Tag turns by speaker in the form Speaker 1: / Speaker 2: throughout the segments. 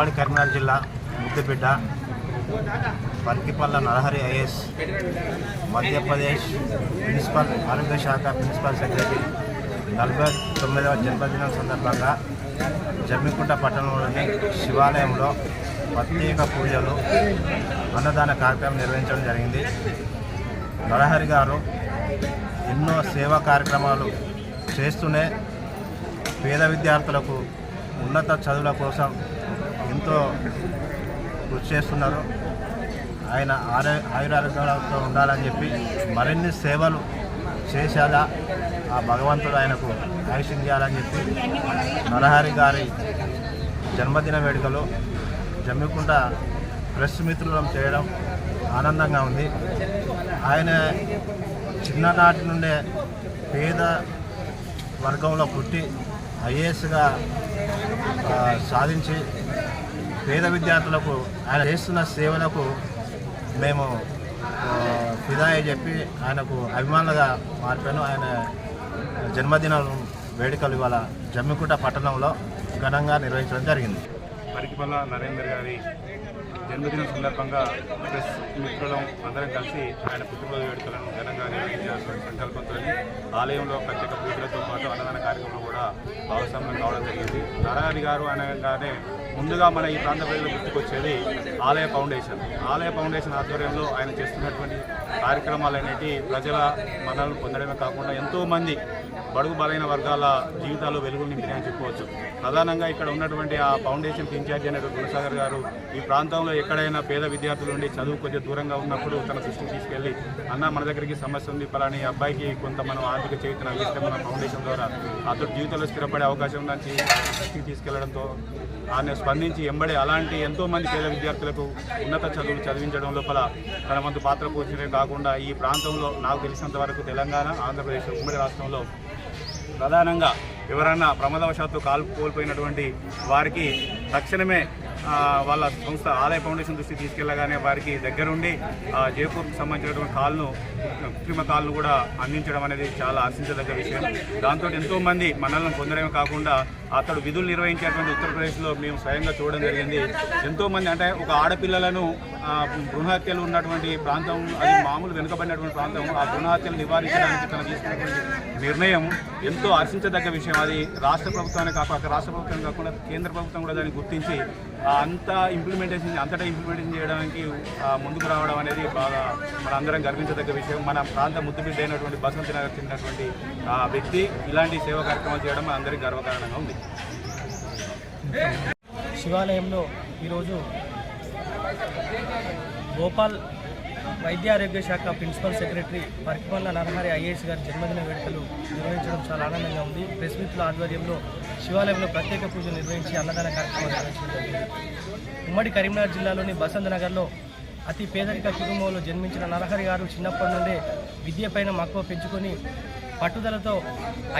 Speaker 1: ఉమ్మడి కరీంనగర్ జిల్లా ముద్దుబిడ్డ పర్కిపల్ల నరహరి ఐఎస్ మధ్యప్రదేశ్ ప్రిన్సిపల్ ఆరోగ్య శాఖ ప్రిన్సిపల్ సెక్రటరీ నలభై తొమ్మిదవ జన్మదినం సందర్భంగా జమ్మికుంట పట్టణంలోని శివాలయంలో ప్రత్యేక పూజలు అన్నదాన కార్యక్రమం నిర్వహించడం జరిగింది. నరహరి గారు ఎన్నో సేవా కార్యక్రమాలు చేస్తూనే పేద విద్యార్థులకు ఉన్నత చదువుల కోసం ఎంతో కృషి చేస్తున్నారు. ఆయన ఆరో ఆయురారోగ్యాలతో ఉండాలని చెప్పి మరిన్ని సేవలు చేసేలా ఆ భగవంతుడు ఆయనకు ఆయుష్యం చేయాలని చెప్పి నరహరి గారి జన్మదిన వేడుకలు జమ్మికుంట ప్రెస్ మిత్రులం చేయడం ఆనందంగా ఉంది. ఆయన చిన్ననాటి నుండే పేద వర్గంలో పుట్టి ఐఏఎస్గా సాధించి పేద విద్యార్థులకు ఆయన చేస్తున్న సేవలకు మేము ఆ, ఫిదా చెప్పి ఆయనకు అభిమానులుగా మారిపోయాను ఆయన జన్మదిన వేడుకలు ఇవాళ జమ్మికుంట పట్టణంలో ఘనంగా నిర్వహించడం జరిగింది.
Speaker 2: పరికిపల్ల నరేందర్ గారి జన్మదినం సందర్భంగా ప్రెస్ మిత్రులం అందరం కలిసి ఆయన పుట్టినరోజు వేడుకలను ఘనంగా నిర్వహించాల్సిన సంకల్పంతో ఆలయంలో ప్రత్యేక పూజలతో పాటు అన్నదాన కార్యక్రమం కూడా భాగస్వామ్యం కావడం జరిగింది. నారాయణ గారు అనగానే ముందుగా మన ఈ ప్రాంత ప్రజలు గుర్తుకొచ్చేది ఆలయ ఫౌండేషన్. ఆలయ ఫౌండేషన్ ఆధ్వర్యంలో ఆయన చేస్తున్నటువంటి కార్యక్రమాలు అనేటి ప్రజల మనల్ని పొందడమే కాకుండా ఎంతోమంది బడుగు బలైన వర్గాల జీవితాలు వెలుగులు నింపినాయని చెప్పుకోవచ్చు ప్రధానంగా ఇక్కడ ఉన్నటువంటి ఆ ఫౌండేషన్ ఇన్ఛార్జ్ అయినటువంటి గుణసాగర్ గారు ఈ ప్రాంతంలో ఎక్కడైనా పేద విద్యార్థులు ఉండి చదువు కొంచెం దూరంగా ఉన్నప్పుడు తన దృష్టికి తీసుకెళ్ళి అన్న మన దగ్గరికి సమస్య ఉంది పలాని అబ్బాయికి కొంత మనం ఆర్థిక చైతన్య అందిస్తే మన ఫౌండేషన్ ద్వారా అతడు జీవితంలో స్థిరపడే అవకాశం నుంచి దృష్టికి తీసుకెళ్ళడంతో ఆయన స్పందించి ఎంబడే అలాంటి ఎంతో మంది పేద విద్యార్థులకు ఉన్నత చదువులు చదివించడం లోపల తన వంతు పాత్ర పోషణే కాకుండా ఈ ప్రాంతంలో నాకు తెలిసినంత వరకు తెలంగాణ ఆంధ్రప్రదేశ్ ఉమ్మడి రాష్ట్రంలో ప్రధానంగా ఎవరైనా ప్రమాదవశాత్తు కాల్ కోల్పోయినటువంటి వారికి తక్షణమే వాళ్ళ సంస్థ ఆలయ ఫౌండేషన్ దృష్టికి తీసుకెళ్ళగానే వారికి దగ్గరుండి ఆ, జైపూర్కి సంబంధించినటువంటి కాల్ను కృత్రిమ కాల్ను కూడా అందించడం అనేది చాలా హర్షించదగ్గ విషయం. దాంతో ఎంతోమంది మనల్ని పొందడమే కాకుండా అతడు విధులు నిర్వహించేటువంటి ఉత్తరప్రదేశ్లో మేము స్వయంగా చూడడం జరిగింది. ఎంతోమంది అంటే ఒక ఆడపిల్లలను భ్రూణహత్యలు ఉన్నటువంటి ప్రాంతం అది మామూలు వెనుకబడినటువంటి ప్రాంతం. ఆ భ్రూణహత్యలు నివారించడానికి తన తీసుకున్నటువంటి నిర్ణయం ఎంతో హర్షించదగ్గ విషయం. అది రాష్ట్ర ప్రభుత్వాన్ని కాక రాష్ట్ర ప్రభుత్వం కాకుండా కేంద్ర ప్రభుత్వం కూడా దాన్ని గుర్తించి అంత అంతా ఇంప్లిమెంటేషన్ అంతటా ఇంప్లిమెంటేషన్ చేయడానికి ముందుకు రావడం అనేది బాగా మన అందరం గర్వించదగ్గ విషయం. మన ప్రాంత ముద్దుబిడ్డ అయినటువంటి బసంతి నగర్ చెందినటువంటి ఆ వ్యక్తి ఇలాంటి సేవా కార్యక్రమాలు చేయడం మన అందరికీ గర్వకారణంగా ఉంది.
Speaker 3: శివాలయంలో ఈరోజు భోపాల్ వైద్య ఆరోగ్య శాఖ principal secretary Parikimalla Narahari IAS గారి జన్మదిన వేడుకలు నిర్వహించడం చాలా ఆనందంగా ఉంది. ప్రెస్ మిత్రుల ఆధ్వర్యంలో శివాలయంలో ప్రత్యేక పూజలు నిర్వహించి అన్నదాన కార్యక్రమాలు నిర్వహించడం ఉమ్మడి కరీంనగర్ జిల్లాలోని బసంత్ నగర్లో అతి పేదరిక కుటుంబంలో జన్మించిన నరహరి గారు చిన్నప్పటి నుండే విద్యపైన మక్కువ పెంచుకొని పట్టుదలతో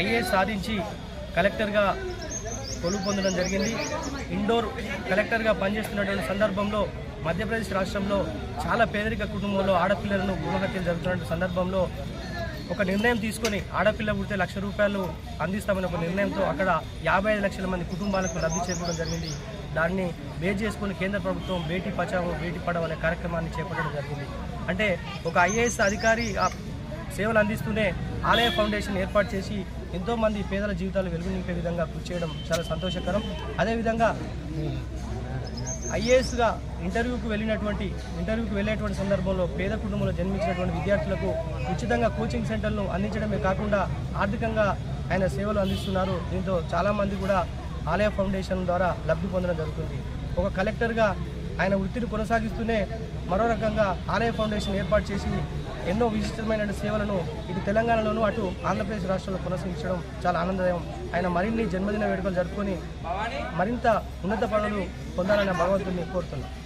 Speaker 3: ఐఏఎస్ సాధించి కలెక్టర్గా కొలువు పొందడం జరిగింది. ఇండోర్ కలెక్టర్గా పనిచేస్తున్నటువంటి సందర్భంలో మధ్యప్రదేశ్ రాష్ట్రంలో చాలా పేదరిక కుటుంబంలో ఆడపిల్లలను గృహహత్యలు జరుగుతున్న సందర్భంలో ఒక నిర్ణయం తీసుకొని ఆడపిల్ల పుడితే లక్ష రూపాయలు అందిస్తామని ఒక నిర్ణయంతో అక్కడ యాభై ఐదు లక్షల మంది కుటుంబాలకు లబ్ధి చేకూరడం జరిగింది. దాన్ని బేస్ చేసుకుని కేంద్ర ప్రభుత్వం బేటీ బచావో బేటీ పడవ అనే కార్యక్రమాన్ని చేపట్టడం జరిగింది. అంటే ఒక ఐఏఎస్ అధికారి ఆ సేవలు అందిస్తూనే ఆలయ ఫౌండేషన్ ఏర్పాటు చేసి ఎంతోమంది పేదల జీవితాలు వెలుగు నింపే విధంగా కృషి చేయడం చాలా సంతోషకరం. అదేవిధంగా ఐఏఎస్గా ఇంటర్వ్యూకి వెళ్ళినటువంటి ఇంటర్వ్యూకి వెళ్ళేటువంటి సందర్భంలో పేద కుటుంబంలో జన్మించినటువంటి విద్యార్థులకు ఉచితంగా కోచింగ్ సెంటర్లు అందించడమే కాకుండా ఆర్థికంగా ఆయన సేవలు అందిస్తున్నారు. దీంతో చాలామంది కూడా ఆలయ ఫౌండేషన్ ద్వారా లబ్ధి పొందడం జరుగుతుంది. ఒక కలెక్టర్గా ఆయన వృత్తిని కొనసాగిస్తూనే మరో రకంగా ఆలయ ఫౌండేషన్ ఏర్పాటు చేసి ఎన్నో విశిష్టమైన సేవలను ఇటు తెలంగాణలోనూ అటు ఆంధ్రప్రదేశ్ రాష్ట్రంలో కొనసాగించడం చాలా ఆనందదాయం. ఆయన మరిన్ని జన్మదిన వేడుకలు జరుపుకొని మరింత ఉన్నత పనులు పొందాలని భగవంతుని కోరుతున్నాను.